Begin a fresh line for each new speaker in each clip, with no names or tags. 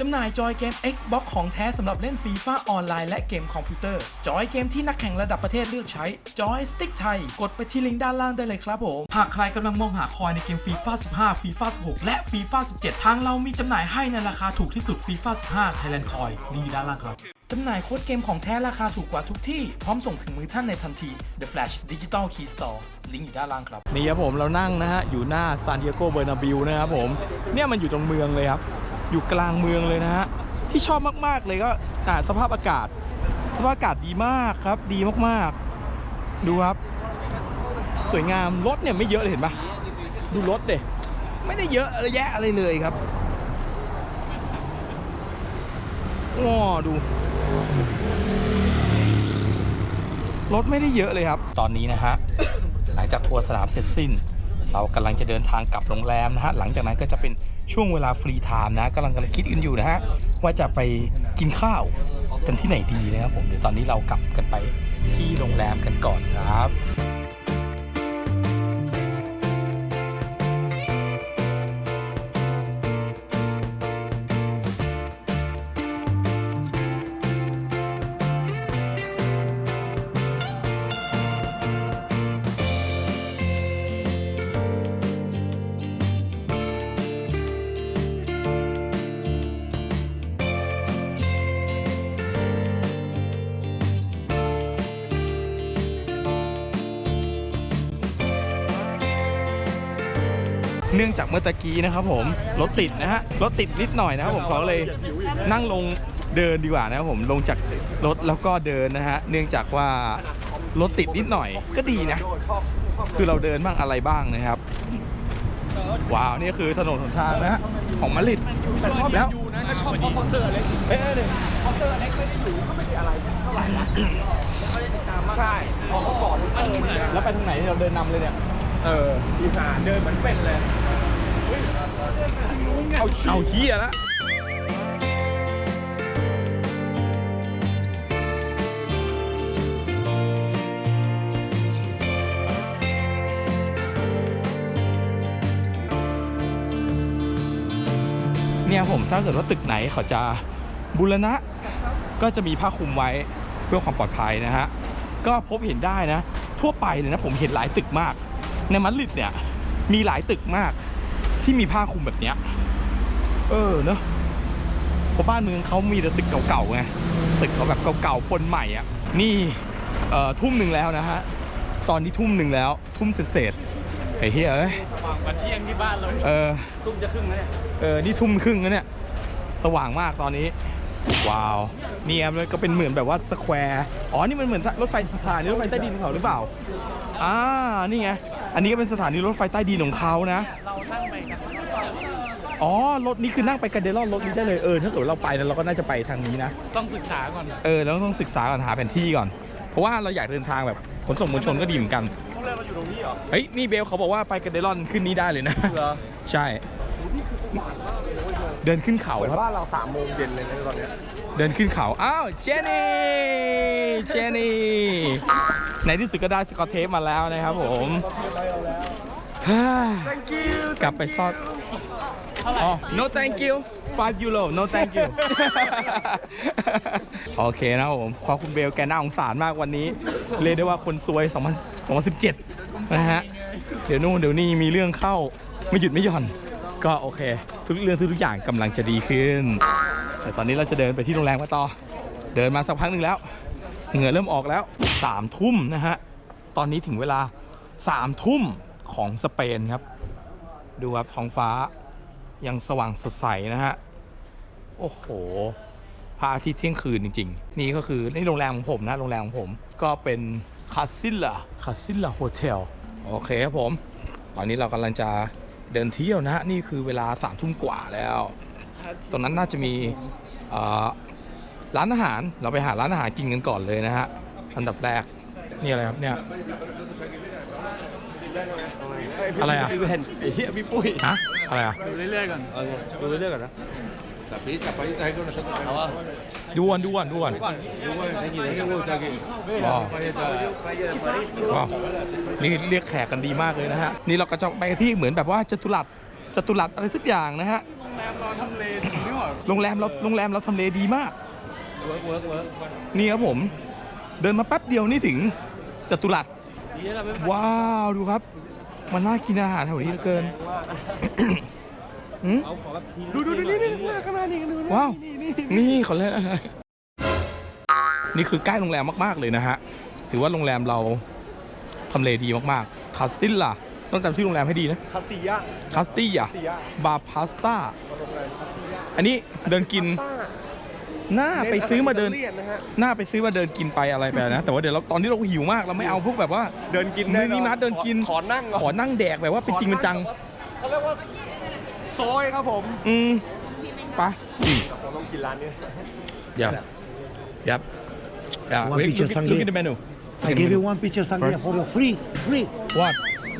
จำหน่ายจอยเกม Xbox ของแท้สำหรับเล่นฟีฟ่าออนไลน์และเกมคอมพิวเตอร์ จอยเกมที่นักแข่งระดับประเทศเลือกใช้ จอยสติ๊กไทย กดไปที่ลิงก์ด้านล่างได้เลยครับผม หากใครกำลังมองหาคอยในเกมฟีฟ่า15ฟีฟ่า16 และฟีฟ่า17 ทางเรามีจำหน่ายให้ในราคาถูกที่สุดฟีฟ่า15 Thailand Coin ลิงก์อยู่ด้านล่างครับจำหน่ายโค้ดเกมของแท้ราคาถูกกว่าทุกที่ พร้อมส่งถึงมือท่านในทันที The Flash Digital Key Store ลิงก์อยู่ด้านล่างครับ
นี่ครับผมเรานั่งนะฮะ อยู่หน้าซานดิเอโกเบอร์นาบิวนะครับผม เนี่ยมันอยู่ตรงเมืองเลยครับ อยู่กลางเมืองเลยนะฮะที่ชอบมากๆเลยก็อ่าสภาพอากาศ สภาพอากาศดีมากครับ ดีมากๆ ดูครับ สวยงามรถเนี่ยไม่เยอะเลยเห็นปะดูรถเด็ไม่ได้เยอะอะไรแยะอะไรเลยครับว้ดูรถไม่ได้เยอะเลยครับ ตอนนี้นะฮะ หลังจากทัวร์สนามเสร็จสิ้น เรากำลังจะเดินทางกลับโรงแรมนะฮะ หลังจากนั้นก็จะเป็น ช่วงเวลาฟรีไทม์นะกำลังกำลังคิดกันอยู่นะฮะว่าจะไปกินข้าวกันที่ไหนดีนะครับผมเดี๋ยวตอนนี้เรากลับกันไปที่โรงแรมกันก่อนครับ เนื่องจากเมื่อตะกี้นะครับผมรถติดนะฮะรถติดนิดหน่อยนะครับผมเขาเลยนั่งลงเดินดีกว่านะครับผมลงจากรถแล้วก็เดินนะฮะเนื่องจากว่ารถติดนิดหน่อยก็ดีนะ คือเราเดินบ้างอะไรบ้างนะครับ ว้าวนี่คือถนนหนทางนะฮะของมาดริดแล้ว
ก็ชอบเพราะคอนเสิร์ตเล็ก
เอ้ยเดี๋ยว
คอนเสิร์ตเล็กไม่ได้อยู่ก็ไม่ได้อะไรเท่าไหร่นะเขาได้ติดตามมากใช่พอเขาก่อนเออเนี่ย
แล้วไปทางไหนเราเดินนำเลยเนี่ย
เอออีสานเดินเหมือนเป็นเลย
เอาเฮียละเนี่ยผมถ้าเกิดว่าตึกไหนเขาจะบูรณะ ก็จะมีผ้าคลุมไว้เพื่อความปลอดภัยนะฮะ ก็พบเห็นได้นะ ทั่วไปเลยนะผมเห็นหลายตึกมาก ในมาดริดเนี่ยมีหลายตึกมาก ที่มีผ้าคลุมแบบเนี้ย เออเนอะเพราะบ้านเมืองเขามีแต่ตึกเก่าๆไงตึกเขาแบบเก่าๆปนใหม่อะ นี่เอ่อทุ่มหนึ่งแล้วนะฮะ ตอนนี้ทุ่มหนึ่งแล้ว ทุ่มเศษๆไอ้เฮ้ยเอ้ย
วันเที่ยงที่บ้านเรา
เออ
ตุ้มจะครึ่งแล้วเนี่ย
เออ นี่ทุ่มครึ่งแล้วเนี่ย สว่างมากตอนนี้ ว้าว นี่ครับแล้วก็เป็นเหมือนแบบว่าสแควร์ อ๋อ นี่มันเหมือนรถไฟสถานีรถไฟใต้ดินของเขาหรือเปล่า อ่า นี่ไง อันนี้ก็เป็นสถานีรถไฟใต้ดินของเขานะ
เรานั่งไปกัน
อ๋อ รถนี้คือนั่งไปกันเดลอนรถนี้ได้เลย เออ ถ้าเกิดเราไปแล้วเราก็น่าจะไปทางนี้นะ
ต้องศึกษาก่อน
เออ เราต้องศึกษาก่อนหาแผนที่ก่อน เพราะว่าเราอยากเดินทางแบบขนส่งมวลชนก็ดีเหมือนกัน
เขาเรียกเราอยู่ตรงนี้เหรอ
เฮ้ย นี่เบลเขาบอกว่าไปกันเดลอนขึ้นนี้ได้เลยนะ
เหรอ
ใช่ เดินขึ้นเขาครับ
บ้านเราสามโมงเย็นเลยนะตอนเนี้ย
เดินขึ้นเขา อ้าว เจนี่ เจนี่ ในที่สุดก็ได้สกอตเทปมาแล้วนะครับผมเฮ้ยกลับไปซอดอ๋อ no thank you 5 euro no thank you โอเคนะครับผมขอบคุณเบลแกน่าสงสารมากวันนี้ เรียกได้ว่าคนซวย2000 2017 นะฮะ เดี๋ยวนู่นเดี๋ยวนี่มีเรื่องเข้า ไม่หยุดไม่หย่อน ก็โอเค ทุกเรื่องทุกอย่างกำลังจะดีขึ้น แต่ตอนนี้เราจะเดินไปที่โรงแรมกันต่อ เดินมาสักพักหนึ่งแล้ว เหงื่อเริ่มออกแล้วสามทุ่มนะฮะ ตอนนี้ถึงเวลาสามทุ่มของสเปนครับ ดูครับท้องฟ้ายังสว่างสดใสนะฮะ โอ้โหพระอาทิตย์เที่ยงคืนจริง ๆ นี่ก็คือในโรงแรมของผมนะ โรงแรมของผมก็เป็นคาซิล่าคาซิล่าโฮเทล โอเคครับผม ตอนนี้เรากำลังจะ เดินเที่ยวนะฮะนี่คือเวลาสามทุ่มกว่าแล้ว ตรงนั้นน่าจะมีเอ่อร้านอาหารเราไปหาร้านอาหารกินกันก่อนเลยนะฮะอันดับแรกนี่อะไรครับเนี่ยอะไรอะ
พี่เห็นไอ้เหี้ยพี่ปุ้ย
ฮะอะไรอะ
ดูเรื่อยๆก่อนเออดูเรื่อยๆก่อนนะ เอาอะ
ดูก่อนดูก่อนดูก่อน
ก่อนดูว่าได้กี่ได้กี่ได้กี่
ว้าวว้าวนี่เรียกแขกกันดีมากเลยนะฮะ นี่เราก็จะไปที่เหมือนแบบว่าจตุรัสจตุรัสอะไรสักอย่างนะฮะ
โรงแรมเราทำเลดีไม่หมด
โรงแรมเราโรงแรมเราทำเลดีมาก
เวิร์กเวิร์กเวิร์ก
นี่ครับผม เดินมาแป๊บเดียวนี่ถึงจตุรัส
ดีแล้วไม่
ว้าว ดูครับ มันน่ากินอาหารแถวนี้เหลือเกิน หืม
เอาขอแบบที
ดูดูดูนี่นี่ข้างหน้านี่ดูนะ
ว้าว
นี่นี่
นี่ขอเล่นอะไรนี่คือใกล้โรงแรมมาก ๆ เลยนะฮะ ถือว่าโรงแรมเราทำเลดีมากๆคาสติลล่ะ ต้องจำชื่อโรงแรมให้ดีนะ
คาติยะ
คาสติยา
คาติยะ
บาพาสต้า
โรงแรมคาติยะ
อันนี้เดินกิน
ต้า
หน้าไปซื้อมาเดิน
เลียนนะฮะ
หน้าไปซื้อมาเดินกินไปอะไรไปนะ แต่ว่าเดี๋ยวเราตอนนี้เราหิวมากเราไม่เอาพวกแบบว่า
เดินกิน
ไม่มีนัดเดินกิน
ขอนั่ง
ขอนั่งแดกแบบว่าเป็นจริงเป็นจัง
เขาเรียกว่า ซอยครับผม
อืมไปอืม
แต่ผมต้องกินร้านนี้
เดี๋ยวยับอย่า
One
look
picture
look
sangria.
look at the menu
I give you one picture sangria
First.
for you, free, free.
what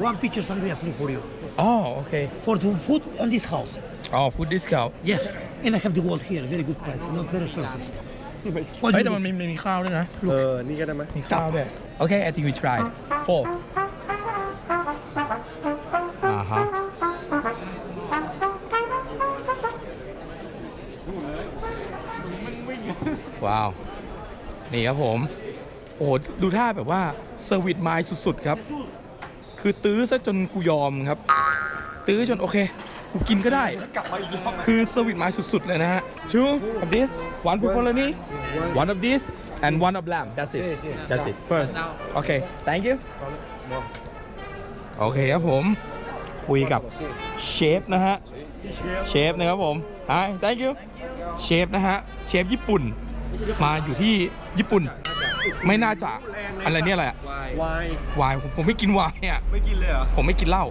One picture sangria free for you.
อ๋อโอเค
For the food and this house.
อ๋อ food discount
Yes. And I have the world here, very good price, not very expensive. What
เฮ้ย
do
แต่
you
มัน
need?
มีมีข้าวด้วยนะ
เออ นี่ก็ได้ไหม
มีข้าวด้วย โอเค I think we try four ว้าว นี่ครับผม โอ้โหดูท่าแบบว่าเซอร์วิสไมล์สุดๆครับ คือตื้อซะจนกูยอมครับ ตื้อจนโอเค กูกินก็ได้
กลับมาอีกรอบ
คือเซอร์วิสไมล์สุดๆ เลยนะฮะ two of this one pepperoni one of this and one of lamb that's it that's it first okay thank you โอเคครับผม คุยกับเชฟนะฮะ เชฟนะครับผม hi thank you เชฟนะฮะ เชฟญี่ปุ่น มาอยู่ที่ญี่ปุ่น ไม่น่าจะอะไรเนี่ยอะไระ
วาย
วาย
ผมไม่กินวายอะ
ไม่กินเลย
ผมไม่กินเหล้า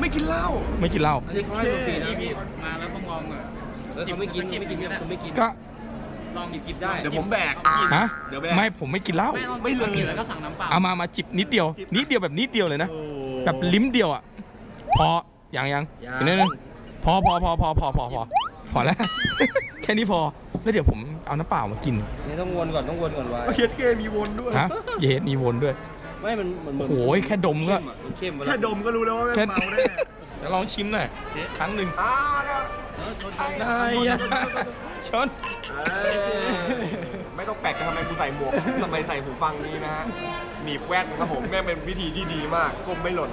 ไม่กินเหล้า
ไม่กินเหล้า
อันนี้เขาให้ฟรีนะพี่มาแล้วก็มองอะจิบไม่กินจิบไม่กินก็ไม่กิน
ก็
ลองจิบได้
เดี๋ยวผมแบก
ฮะ
เดี๋ยวแบก
ไม่ผมไม่กินเหล้า
ไม่
เลย
แล้วก็สั่งน้ำเปล่า
เอามามาจิบนิดเดียว นิดเดียวแบบนิดเดียวเลยนะแบบลิ้มเดียวอะพออย่างยังนิดนึงพอพอพอพอพอพอพอแล้วแค่นี้พอ แล้วเดี๋ยวผมเอาน้ำเปล่ามากิน
นี่ต้องวนก่อนต้องวนก่อนวาย
เคียดเคมีวนด้วย
ฮะเย็ดมีวนด้วย
ไม่มันมัน
โอ้โหแค่ดมก็
มันเข้ม
แค่ดมก็รู้แล้วว่า
แค่
แม่งเมาแน่
จะลองชิมหน่อยครั้งหนึ่ง
อ้าวนะ
ได้อะชน
เอ้ยไม่ต้องแปลกกันทำไมกูใส่หมวกทำไมใส่หูฟังนี้นะฮะหนีบแว่นครับผมแม่งเป็นวิธีที่ดีมากก้มไม่หล่น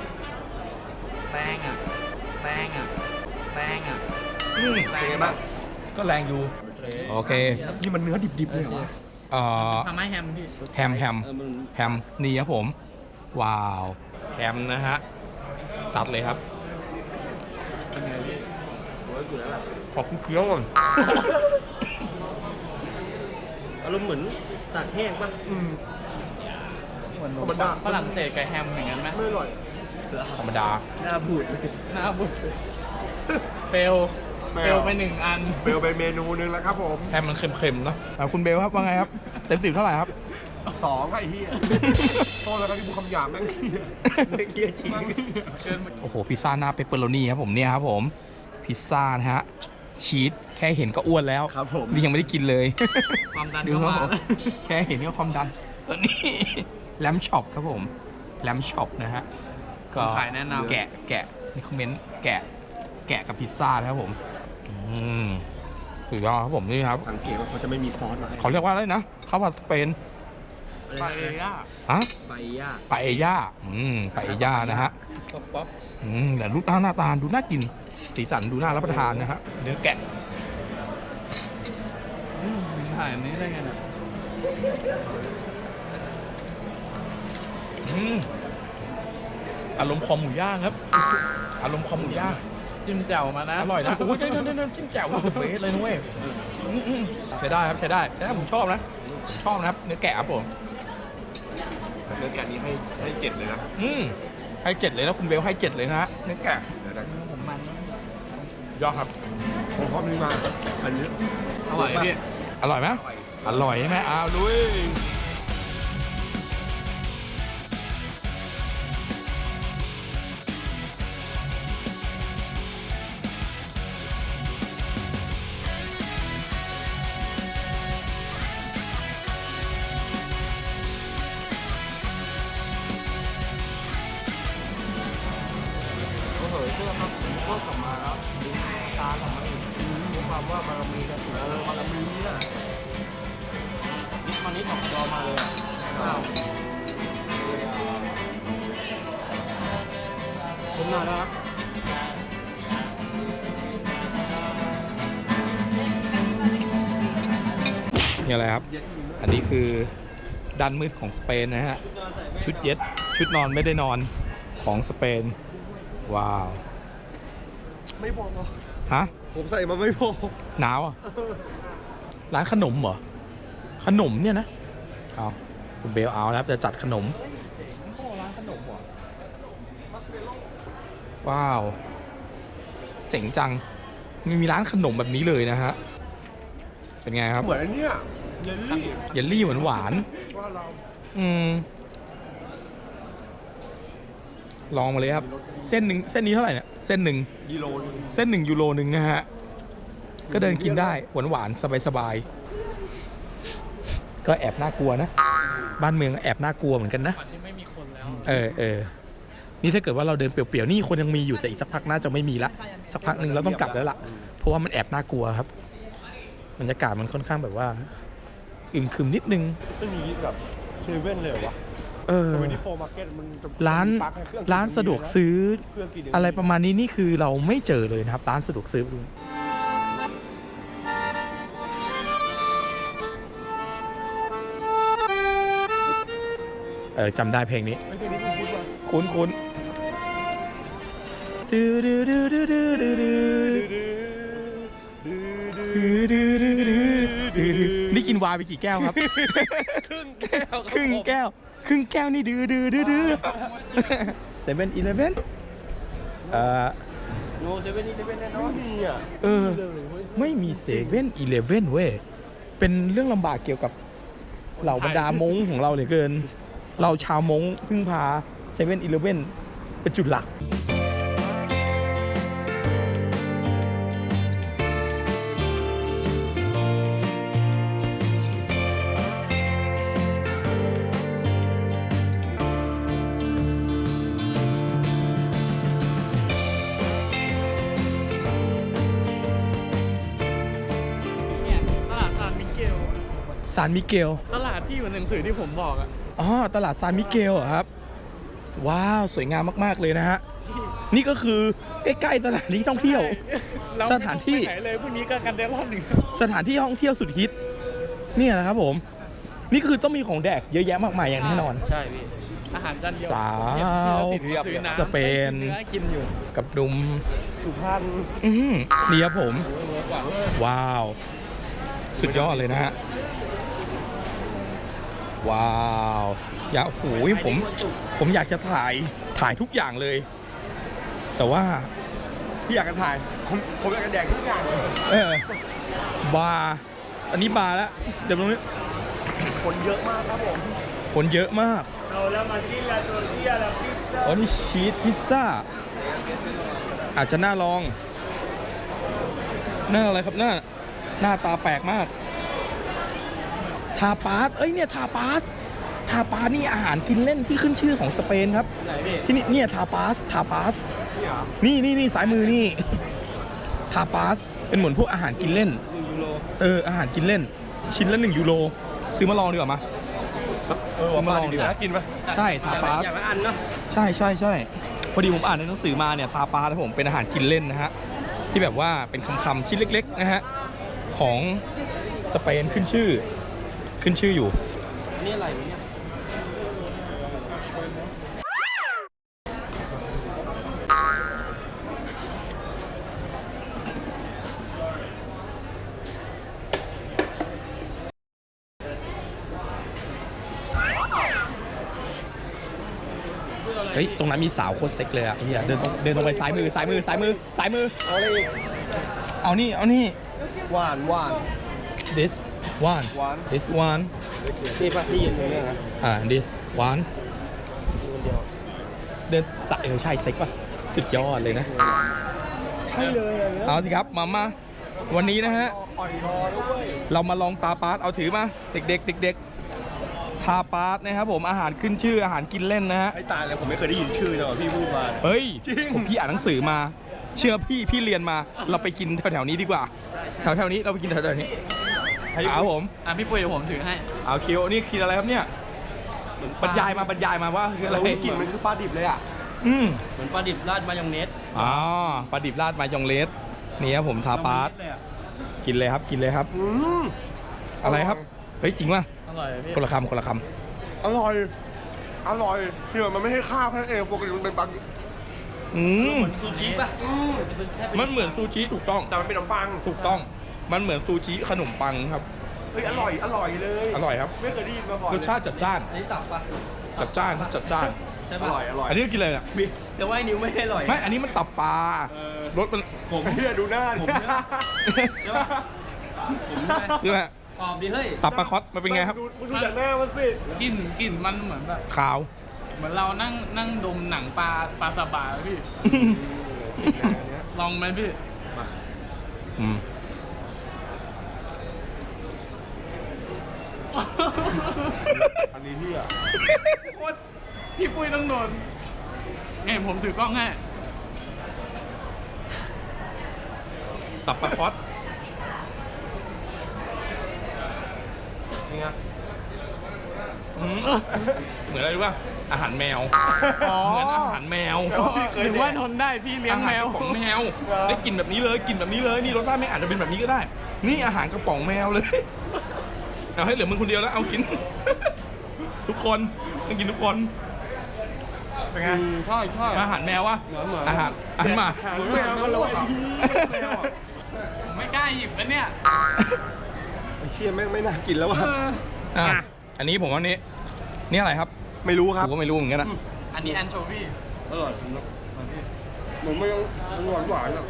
แป้งอะแป้งอะแป้งอะ
อืม
เป็นไงบ้าง
ก็แรงอยู่ โอเค
นี่มันเนื้อดิบๆเลยเหรอ
เอ่อ
ทำให้แฮมพี่
แฮมแฮม
เออมัน
แฮมนี่ครับผม ว้าวแฮมนะฮะตัดเลยครับขอบคุณเคี้ยวก่อน
อารมณ์เหมือนตากแห้งป่ะ
อืม
เหมือน
ธรรมดา
ฝรั่งเศสกับแฮมอย่างนั้นไหม
ไม่อร่อย
ธรรมดา
หน้าบูดหน้าบูดเฟล
ไม่
เฟ
เอา
ลไปหนึ่งอัน
เบลเป็นเมนูนึงแล้วครับผม
แฮมมันเค็มๆเนาะอะคุณเบลครับว่าไงครับ เต็มสิบเท่าไหร่ครับ
สองไอ้เหี้ยโทษแล้วครับที่พูดคำหยาบแม่งเหี้ย
เกียจริง
แม่งเหี้ย
เชิญมา
โอ้โห พิซซ่าหน้าเปปเปอโรนี่ครับผมเนี่ยครับผม พิซซ่านะฮะ ชีสแค่เห็นก็อ้วนแล้ว
ครับผม
นี่ยังไม่ได้กินเลย
ความดัน
ดู
เข้า
ครับ
มา
ผมแค่เห็นก็ความดัน ส่วนนี้แลมช็อปครับผม แลมช็อปนะฮะ ก็
ขายแนะนำ
แกะแกะในคอมเมนต์แกะแกะกับพิซซ่านะครับผม อืมสุดยอดครับผมนี่ครับ
สังเกตว่าเขาจะไม่มีซอสมาให้
เขาเรียกว่าอะไรนะข้าวผัดสเปน
ไปเอย่า
ฮะ
ไปย่า
ปาเอย่าอืมปาเอย่านะฮะ
ป๊อปป๊อป
อืมแต่รูปร่างหน้าตาดูน่ากิน สีสันดูน่ารับประทานนะฮะเนื้อแกะ
ถ่ายอันนี้ได้ไงเนี่ย
อืมอารมณ์คอหมูย่างครับ อารมณ์คอหมูย่าง
จิ้มแจ่วมานะ
อร่อยนะโอ้ยเดินเดินเดินจิ้มแจ่วเบสเลยนะเว้ยอืมอืมใช้ได้ครับใช้ได้ใช้ได้ผมชอบนะผมชอบนะครับเนื้อแกะครับผม
เนื้อแกะนี้ให้ให้เจ็ดเลยนะ
อืมให้เจ็ดเลยแล้วคุณเบลให้เจ็ดเลยนะฮะเนื้อแกะ
เดี๋ยวนะ
ผมมัน
ยอดครับ
ผมชอบนี่มากอันนี้
อร่อยพี่
อร่อยไหมอร่อยใช่ไหมอ้าวลุย
คุณมาแล้วครับ
นี่อะไรครับ อันนี้คือด้านมืดของสเปนนะฮะ ชุดเย็ด ชุดนอนไม่ได้นอนของสเปน ว้าว
ไม่พอ
ฮะ
ผมใส่มาไม่พอ
หนาวอะ ร้านขนมเหรอ ขนมเนี่ยนะ เอาคุณเบลเอาแล้วจะจัดขนมร้านขนมเหรอ ว้าว เจ๋งจังมีมีร้านขนมแบบนี้เลยนะฮะ เป็นไงครับ
เหมือนอันเนี้ยเยลลี่
เยลลี่หวานหวาน
ว่าเรา
ๆอืม ลองมาเลยครับ เส้นหนึ่งเส้นนี้เท่าไหร่เนี่ย เส้นหนึ่ง
กิโลนึง
เส้นหนึ่งยูโรหนึ่งนะฮะ ก็เดินกินได้หวานหวานสบายสบายๆก็แอบน่ากลัวนะ บ้านเมืองแอบน่ากลัวเหมือนกันนะ
ที่ไม่มีคนแล้ว
เออเออ นี่ถ้าเกิดว่าเราเดินเปลี่ยวๆนี่คนยังมีอยู่แต่อีกสักพักน่าจะไม่มีละสักพักหนึ่งเราต้องกลับแล้วล่ะเพราะว่ามันแอบน่ากลัวครับบรรยากาศมันค่อนข้างแบบว่า อึมครึมนิดนึง
ไม่มีแบบเซเว่นเลยเหรอวะ
เออ
ทำไมที่โฟร์มาร์เก็ตมันจะ
ร้าน
ปลั๊กให้เคอง
ร้านสะดวกซื้อ
เครื่องกิน
อะไรประมาณนี้นี่คือเราไม่เจอเลยนะครับ ร้านสะดวกซื้อเออจำได้เพลงนี้
ไม่เคยได้ยินพูดว่า
คุ้นคุ้นดูดูดูดูดูดูดูดูดูดูดูดูนี่กินวายไปกี่แก้วครับ
ครึ่งแก้ว
ครึ่งแก้ว ครึ่งแก้วนี่ดื้อดื้อดื้อดื้อเซเว่นอีเลฟเว่นเอ่อ
โนเซเว่นนี่เซเว่นแน่นอน
นี่อะ
เออไม่มีเซเว่นอีเลฟเว่นเว้ยเป็นเรื่องลำบากเกี่ยวกับเหล่าบรรดามงของเราเหลือเกิน เราชาวมงพึ่งพา เซเว่นอีเลฟเว่นเป็นจุดหลัก
เนี่ยตลาดซานมิเกล
ซานมิเกล
ตลาดที่อยู่ในหนังสือที่ผมบอกอะ
อ๋อ ตลาดซานมิเกลเหรอครับ ว้าว สวยงามมาก ๆ เลยนะฮะ นี่ก็คือใกล้ ๆ สถานที่ท่องเที่ยว
เรา
สถานที่
ไม่ต้องไปไหนเลยพรุ่งนี้ก็กันได้รอบหนึ่ง
สถานที่ท่องเที่ยวสุดฮิตเนี่ยแหละครับผม นี่คือต้องมีของแดกเยอะแยะมากมายอย่างแน่นอน
ใช่พี่อาหารจานเดียว
สาว
เนี่ยซื้อน้ำ
สเปน
ซื้อเนื้อกินอยู่
กับดุม
สุพรรณ
อื้อหือนี่ครับผม
เวิร์กกว่า
ว้าว สุดยอดเลยนะฮะ ว้าวอยากโอ้โหผมผมอยากจะถ่ายถ่ายทุกอย่างเลย แต่ว่า
พี่อยากจะถ่ายผมผมอยากจะแดกทุกอย่างเลย
เออบาร์อันนี้บาร์แล้วเดี๋ยวตรงนี้
คนเยอะมากครับผม
คนเยอะมาก
เราแล้วมากินลาโตเทียลาพิซซ่า
อ๋อนี่ชีสพิซซ่าอาจจะน่าลองหน้าอะไรครับหน้าหน้าตาแปลกมาก ทาปาส เอ้ยเนี่ยทาปาส ทาปาสนี่อาหารกินเล่นที่ขึ้นชื่อของสเปนครับ
ไหนพี่
ที่นี่เนี่ยทาปาส ทาปาสนี่นี่นี่สายมือนี่ ทาปาส เป็นเหมือนพวกอาหารกินเล่น
หนึ่งยูโร
เอออาหารกินเล่น ชิ้นละหนึ่งยูโร ซื้อมาลองดีกว่ามา
เออ
ซื้อมาลองดีกว่า
กินปะ
ใช่ทาปาส
อย่างละอันเนาะ
ใช่ใช่ใช่พอดีผมอ่านในหนังสือมาเนี่ยทาปานะผมเป็นอาหารกินเล่นนะฮะที่แบบว่าเป็นคำๆชิ้นเล็ก ๆ นะฮะของสเปนขึ้นชื่อ ขึ้นชื่ออยู่
นี่อะไรวะเนี่ย
เฮ้ย ตรงนั้นมีสาวโคตรเซ็กเลยอะเฮียเดินตรงเดินตรงไปซ้ายมือซ้ายมือซ้ายมือซ้ายมือ
เอาเลย
เอานี่ เอานี่
หวานหวาน
this one
One
this one
นี่ปะที่ยินเลยเนี่ยนะ
อ่า this one
คนเดียว
เดินสายเออใช่เซ็กป่ะ สุดยอดเลยนะ
ใช่เลยอันเนี้ย
เอาสิครับมามาวันนี้นะฮะ
อ่อยรอด้วย
เรามาลองตาปาร์ตเอาถือมา เด็กๆเด็กๆทาปาร์ตนะครับผมอาหารขึ้นชื่ออาหารกินเล่นนะฮะ
ไอ้ตายแล้วผมไม่เคยได้ยินชื่อเลยว่ะพี่พูดมา
เฮ้ย
จริง
ผมพี่อ่านหนังสือมา เชื่อพี่พี่เรียนมา เราไปกินแถวๆนี้ดีกว่า แถวๆนี้เราไปกินแถวๆนี้ ครับผม
อะพี่ปุ้ยเดี๋ยวผมถือให้
เอาคิวนี่กินอะไรครับเนี่ยบรรยายมาบรรยายมาว่าคืออะไร
เรากลิ่นมันคือปลาดิบเลยอะ
อืม
เหมือนปลาดิบราดมายองเนส
อ๋อปลาดิบราดมายองเลสนี่ครับผมทาปาร์ตกินเลยครับกินเลยครับ
อืม
อะไรครับ เฮ้ยจริงป่ะ
อร่อยพี่
คนละคำคนละค
อร่อย อร่อยที่มันไม่ใช่ข้าวแค่นั้นเองปกติมันเป็นปลาำ
อืม
ซูชิป่ะ
อืม
มันเหมือนซูชิถูกต้อง
แต่มันเป็นขนมปัง
ถูกต้อง มันเหมือนซูชิขนมปังครับ
เฮ้ยอร่อยอร่อยเลย
อร่อยครับ
ไม่เคยได้ยินมาก่อน
รสชาติจัดจ้าน
อันนี้ตับป่ะ
จัดจ้านครับจัดจ้าน
ใช่
อ
ป่ะ
ร่อยอร่อย
อันนี้กินเลยอะ
แต่ว่าไอ้นิ้วไม่อร่อย
ไม่ อันนี้มันตับปลารสมัน
ผมเนี่ยดูหน้าดิ
ผมเนี่ย ใช่ปะผมใช่ไหม
คืออะไร
กรอบดิเฮ้ย
ตับปลาคอสมันเป็นไงครับ
ดูดูจากหน้ามันสิ
กลิ่นกลิ่นมันเหมือนแบบ
ขาว
เหมือนเรานั่งนั่งดมหนังปลาปลาสบาพี่ ลองไหมพี่
อืม
อันนี้ที่อะ
โคตรพี่ปุ้ยต้องโดนไงผมถือกล้องให้
ตับปลาคอส
นี่ไง
อืมเหมือนอะไรรู้ป่ะอาหารแมว
อ๋อ
เหมือนอาหารแมว
หรือว่าทนได้พี่เลี้ยง
อาหา
แม
ร
ว
กระป๋องแมว ได้กินแบบนี้เลยกินแบบนี้เลย นี่รสชาติไม่อาจจะเป็นแบบนี้ก็ได้ นี่อาหารกระป๋องแมวเลย เอาให้เหลือมึงคนเดียวแล้วเอากิน ทุกคนต้องกินทุกคน
เป็นไง
ใช่ใช่
อาหารแมววะ
เหมือนเหมือน
อาหารอาหารหมา
หางแมวก็รู้อะแมวอะ
ผมไม่กล้าหยิบนะเนี่ย
ไอ้เชี่ยแม่งไม่น่ากินแล้วว่ะ
อะอันนี้ผมว่านี้นี่อะไรครับ
ไม่รู้ครับ
ผมก็ไม่รู้เหมือนกันนะ
อันนี้แอนโชวี
อร่อยผมไม่ต้องหวานหวานอะ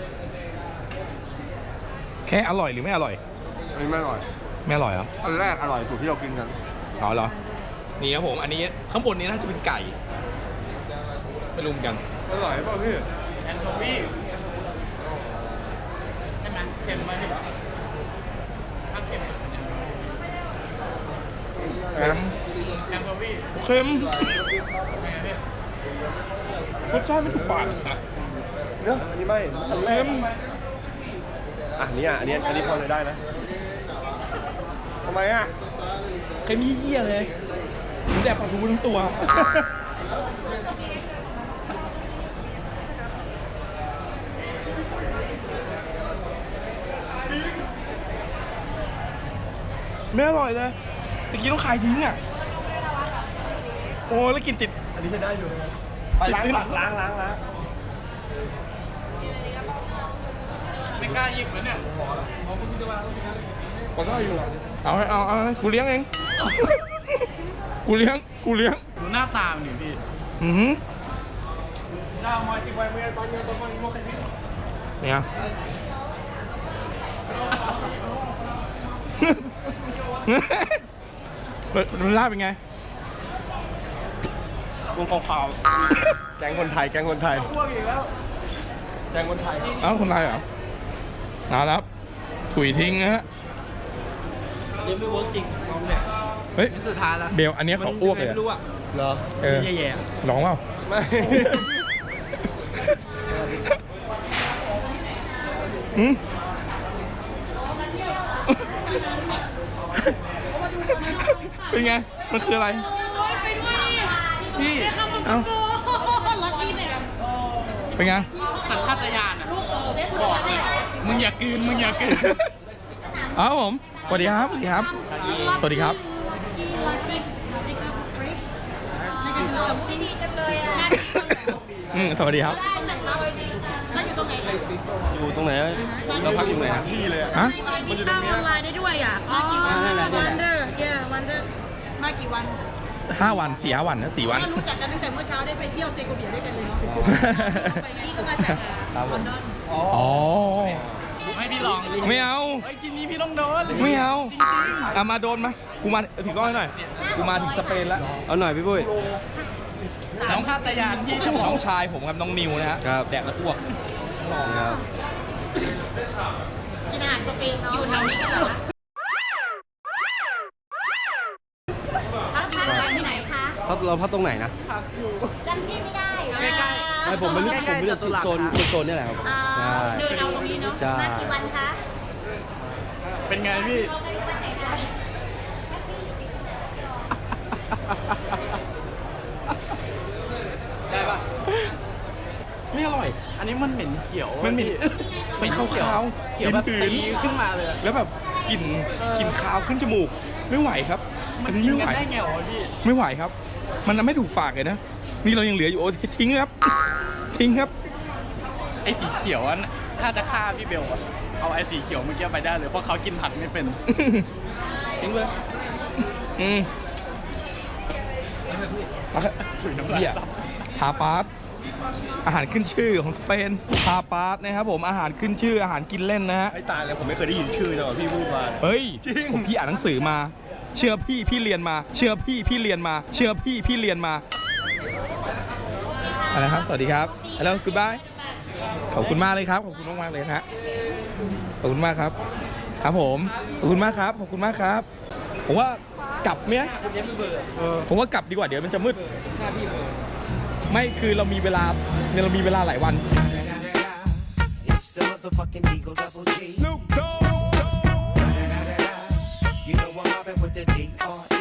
แค่อร่อยหรือไม่อร่อย
อันนี้ไม่อร่อย
ไม่อร่อยเหรอ
อันแรกอร่อยสุดที่เรากินกัน
เอาเหรอ นี่ครับผม อันนี้ข้างบนนี้น่าจะเป็นไก่ ไม่รู้เหมือนกัน
อร่อยป่ะพี่
แอนโชวีใช่ไหมเค็มไหมพี่ถ้าเค็ม
นะ
แอนโชวี
เค็ม
เป็นไงพี่
รสชาติไม่ถูกปากอะ
เนอะอันนี้ไม่อันแรกอะนี่อะอันนี้อันนี้พอเลยได้นะ ทำไมอะ
เค็มเยี่ยๆเลยผมแดกปลาทูทั้งตัว ไม่อร่อยเลยตะกี้ต้องขายทิ้งอะ โอ้แล้วกินติด
อันนี้ใช้ได้อยู่นะไปล้างปากล้างล้างล้าง
ไม่กล้าหยิบนะเนี่ย
ก็ได้อยู่ เอาให้เอาเอาให้กูเลี้ยงเอง กูเลี้ยง กูเลี้ยง
ดูหน้าตามันดิพี่
อือหือ
หน้ามาชิบไว้เมื่อตอนนี้ตอนนี้โมกันที่
เนี่ย เฮ้ยมันลาดเป็นไง
วงขาว
แกงคนไทย แกงคนไทย
ๆพวกอีกแล้ว
แกงคนไทย
เอ้าคนไทยเหรอเอาละครับถุยทิ้งนะฮะ
นี่ไม่เวิร์กจริงลองเนี่ย
เฮ้ย
นี่สุดท้ายแล้ว
เบลอันเนี้ยเขาอ้วกเลย
ไม่
อะ
รู้อะ
เหรอ
เออ
แย่ๆอะ
ลองเปล่า
ไม่
อืมเป็นไง มันคืออะไร
ไปด้วยดิ
พี่
ได้คำมัน
เอ้า
โกลักกี้เนี่ย
เป็นไง
สัญชาตญาณอะ
ลูกเออเซ็ต
บอกเลยมึงอย่ากลืนมึงอย่ากลืน
เอาครับผม สวัสดีครับ สวัสดีครับ สวัสดีครับ
ลักกี้ลักกี้กับฟริกในการทำสมุยดีจังเลยอะ
อืมสวัสดีครับ
ได้จังเลยดีแล้วอยู่ตรงไหนคะ
อยู่ตรงไหนเราพักอยู่ไหนอะ
ที่เลยอะ
ฮะ
มันอยู่ตรงนี้ออนไลน์ได้ด้วยอะมากี่วัน
นั่นแหละนั่นแหละ
วันเดอร์เย่วันเดอร์มากี่วัน
ห้าวันสี่ห้าวันนะสี่วัน
ก็รู้จักกันตั้งแต่เมื่อเช้าได้ไปเที่ยวเซโกเบียด้วยกันเลยเนาะ ไปพี่ก็มาจากลอนดอน
อ๋อ
ไม่พี่ลอง
ไม่เอา
เฮ้ยชิ้นนี้พี่ต้องโดน
ไม่เอา
จริงๆ
เอามาโดนมา กูมาถือกล้องให้หน่อย กูมาถึงสเปนแล้ว
เอาหน่อยพี่ปุ้ย
สัญชาตญาณพี่จะบอ
น้
ก
องชายผมกับน้องนิวนะฮะ
ครับ
แดกแล้วอ้วก
ครับ
กินอาหารสเปนเนาะอยู่แถวนี้กันเหรอพักพักที่ไหนคะ
พักเราพักตรงไหนนะ
จำที่ไม่ได้
ใกล้
ๆคะ
ผมไม่รู้ผมไม่รู้โซนโซนนี่แหละครับ
อ่า
ใช่
เดินเอาตรงนี้เนาะ
ใช่
มากี่วันคะ
เป็นไงพี่
ได้ปะ
ไม่อร่อย
อันนี้มันเหม็นเขียว
มันเหม็น
พี่
เป็นขาวๆ
เขียวแบบ
หืน
ตี
ๆ
ขึ้นมาเลยอะ
แล้วแบบกลิ่น
เออ
กลิ่นคาวขึ้นจมูก ไม่ไหวครับ
มัน
อั
กิน
ไม่
กัน
ไหว
ได้ไงวะพี่
ไม่ไหวครับ มันทำไม่ถูกปากเลยนะ นี่เรายังเหลืออยู่โอ้ทิ้งครับ ทิ้งครับ
ไอ้สีเขียวอะถ้าจะฆ่าพี่เบลอะเอาไอ้สีเขียวเมื่อกี้ไปได้เลยเพราะเขากินผัดไม่เป็น
ทิ้งเลยอืม
ถุยน้ำลาย
เบีย
ซับ
ทาปาสอาหารขึ้นชื่อของสเปนทาปาสนะครับผมอาหารขึ้นชื่ออาหารกินเล่นนะฮะ
ไอ้ตายแล้วผมไม่เคยได้ยินชื่อนะว่าพี่พูดมา
เฮ้ยผมพี่อ่านหนังสือมา เชื่อพี่พี่เรียนมา เชื่อพี่พี่เรียนมา เชื่อพี่พี่เรียนมา อะไรครับ สวัสดีครับแล้วกูบายขอบคุณมากเลยครับ ขอบคุณมากมากๆเลยนะฮะขอบคุณมากครับ ครับผม ขอบคุณมากครับ ขอบคุณมากครับ ผมว่ากลับเนี้ยผมว่ากลับดีกว่าเดี๋ยวมันจะมืดไม่คือเรามีเวลาเรามีเวลาหลายวัน
Snoop Dogg. You know I'm mobbing with the D.R.E.